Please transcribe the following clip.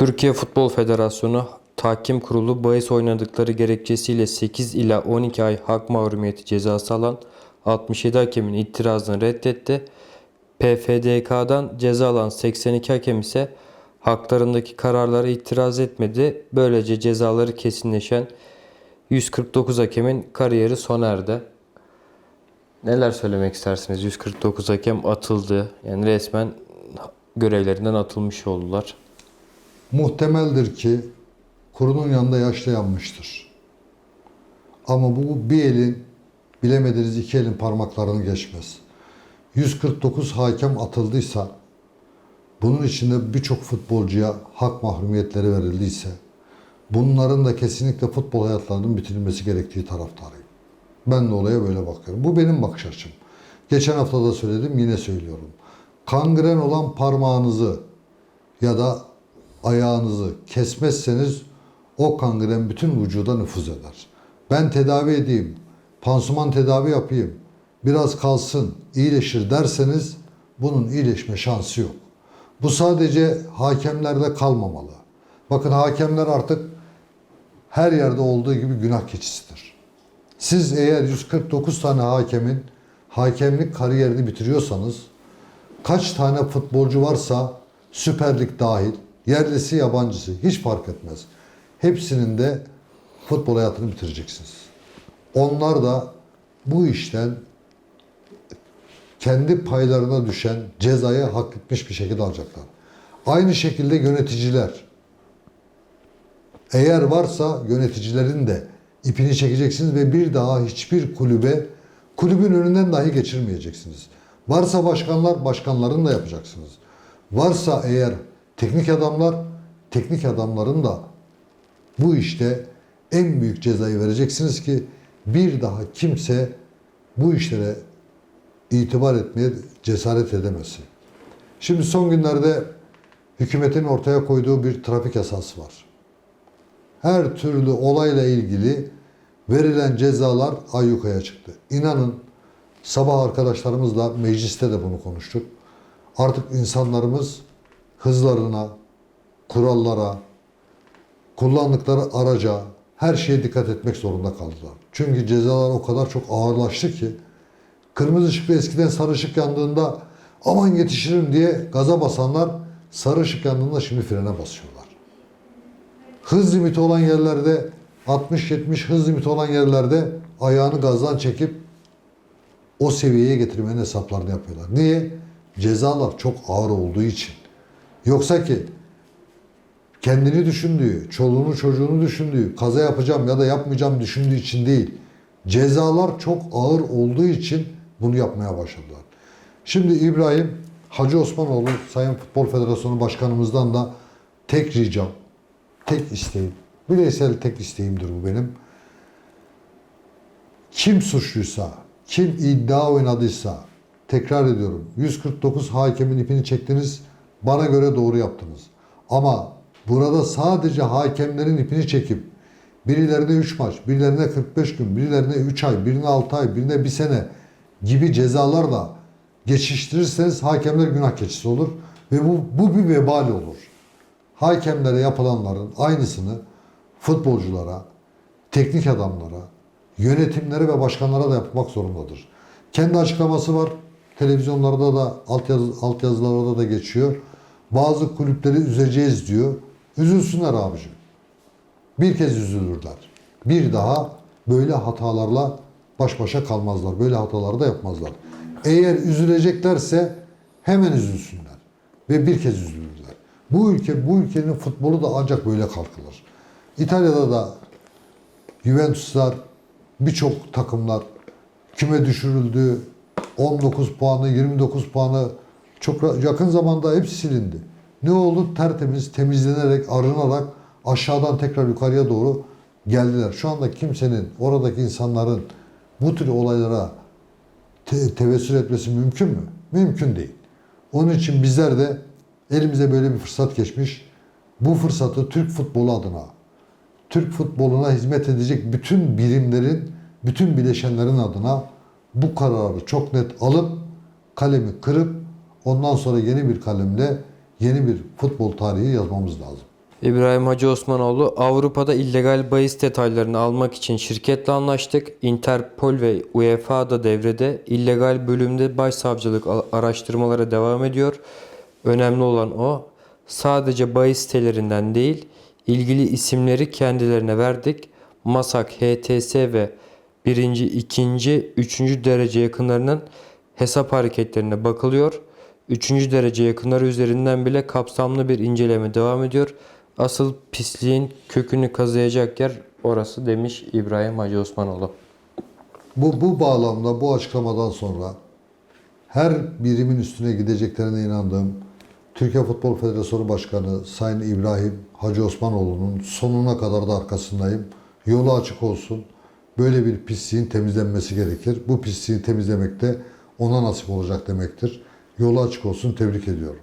Türkiye Futbol Federasyonu Tahkim Kurulu bahis oynadıkları gerekçesiyle 8 ila 12 ay hak mahrumiyeti cezası alan 67 hakemin itirazını reddetti. PFDK'dan ceza alan 82 hakem ise haklarındaki kararlara itiraz etmedi. Böylece cezaları kesinleşen 149 hakemin kariyeri sona erdi. Neler söylemek istersiniz? 149 hakem atıldı. Yani resmen görevlerinden atılmış oldular. Muhtemeldir ki kurunun yanında yaşlı yanmıştır. Ama bu bir elin bilemediniz iki elin parmaklarını geçmez. 149 hakem atıldıysa bunun içinde birçok futbolcuya hak mahrumiyetleri verildiyse bunların da kesinlikle futbol hayatlarının bitirilmesi gerektiği taraftarıyım. Ben de olaya böyle bakıyorum. Bu benim bakış açım. Geçen hafta da söyledim yine söylüyorum. Kangren olan parmağınızı ya da ayağınızı kesmezseniz o kangren bütün vücuda nüfuz eder. Ben tedavi edeyim, pansuman tedavi yapayım, biraz kalsın, iyileşir derseniz bunun iyileşme şansı yok. Bu sadece hakemlerde kalmamalı. Bakın hakemler artık her yerde olduğu gibi günah keçisidir. Siz eğer 149 tane hakemin hakemlik kariyerini bitiriyorsanız kaç tane futbolcu varsa Süper Lig dahil, yerlisi yabancısı hiç fark etmez. Hepsinin de futbol hayatını bitireceksiniz. Onlar da bu işten kendi paylarına düşen cezayı hak etmiş bir şekilde alacaklar. Aynı şekilde yöneticiler. Eğer varsa yöneticilerin de ipini çekeceksiniz ve bir daha hiçbir kulübe kulübün önünden dahi geçirmeyeceksiniz. Varsa başkanlar, başkanların da yapacaksınız. Varsa eğer teknik adamlar, teknik adamların da bu işte en büyük cezayı vereceksiniz ki bir daha kimse bu işlere itibar etmeye cesaret edemesin. Şimdi son günlerde hükümetin ortaya koyduğu bir trafik yasası var. Her türlü olayla ilgili verilen cezalar ayyukaya çıktı. İnanın sabah arkadaşlarımızla mecliste de bunu konuştuk. Artık insanlarımız hızlarına, kurallara, kullandıkları araca, her şeye dikkat etmek zorunda kaldılar. Çünkü cezalar o kadar çok ağırlaştı ki kırmızı ışıkta eskiden sarı ışık yandığında aman yetişirim diye gaza basanlar sarı ışık yandığında şimdi frene basıyorlar. Hız limiti olan yerlerde 60-70 hız limiti olan yerlerde ayağını gazdan çekip o seviyeye getirmenin hesaplarını yapıyorlar. Niye? Cezalar çok ağır olduğu için. Yoksa ki kendini düşündüğü, çoluğunu çocuğunu düşündüğü, kaza yapacağım ya da yapmayacağım düşündüğü için değil. Cezalar çok ağır olduğu için bunu yapmaya başladılar. Şimdi İbrahim Hacı Osmanoğlu Sayın Futbol Federasyonu Başkanımızdan da tek ricam, tek isteğim, bireysel tek isteğimdir bu benim. Kim suçluysa, kim iddia oynadıysa, tekrar ediyorum 149 hakemin ipini çektiniz, bana göre doğru yaptınız. Ama burada sadece hakemlerin ipini çekip birilerine 3 maç, birilerine 45 gün, birilerine 3 ay, birine 6 ay, birine 1 sene gibi cezalarla geçiştirirseniz hakemler günah keçisi olur ve bu, bu bir vebal olur. Hakemlere yapılanların aynısını futbolculara, teknik adamlara, yönetimlere ve başkanlara da yapmak zorundadır. Kendi açıklaması var. Televizyonlarda da altyazı, altyazılarda da geçiyor. Bazı kulüpleri üzeceğiz diyor. Üzülsünler abicim. Bir kez üzülürler. Bir daha böyle hatalarla baş başa kalmazlar. Böyle hataları da yapmazlar. Eğer üzüleceklerse hemen üzülsünler. Ve bir kez üzülürler. Bu ülke, bu ülkenin futbolu da ancak böyle kalkılır. İtalya'da da Juventuslar, birçok takımlar küme düşürüldü. 19 puanı, 29 puanı çok yakın zamanda hepsi silindi. Ne oldu? Tertemiz, temizlenerek, arınarak aşağıdan tekrar yukarıya doğru geldiler. Şu anda kimsenin, oradaki insanların bu tür olaylara te- tevessül etmesi mümkün mü? Mümkün değil. Onun için bizler de elimize böyle bir fırsat geçmiş. Bu fırsatı Türk futbolu adına, Türk futboluna hizmet edecek bütün birimlerin, bütün bileşenlerin adına bu kararı çok net alıp kalemi kırıp ondan sonra yeni bir kalemle yeni bir futbol tarihi yazmamız lazım. İbrahim Hacı Osmanoğlu Avrupa'da illegal bahis detaylarını almak için şirketle anlaştık. Interpol ve UEFA da devrede. illegal bölümde başsavcılık araştırmalara devam ediyor. Önemli olan o. Sadece bahis sitelerinden değil, ilgili isimleri kendilerine verdik. Masak, HTS ve birinci, ikinci, üçüncü derece yakınlarının hesap hareketlerine bakılıyor. Üçüncü derece yakınları üzerinden bile kapsamlı bir inceleme devam ediyor. Asıl pisliğin kökünü kazıyacak yer orası demiş İbrahim Hacı Osmanoğlu. Bu, bu bağlamda bu açıklamadan sonra her birimin üstüne gideceklerine inandığım Türkiye Futbol Federasyonu Başkanı Sayın İbrahim Hacı Osmanoğlu'nun sonuna kadar da arkasındayım. Yolu açık olsun. Böyle bir pisliğin temizlenmesi gerekir. Bu pisliği temizlemek de ona nasip olacak demektir. Yolu açık olsun. Tebrik ediyorum.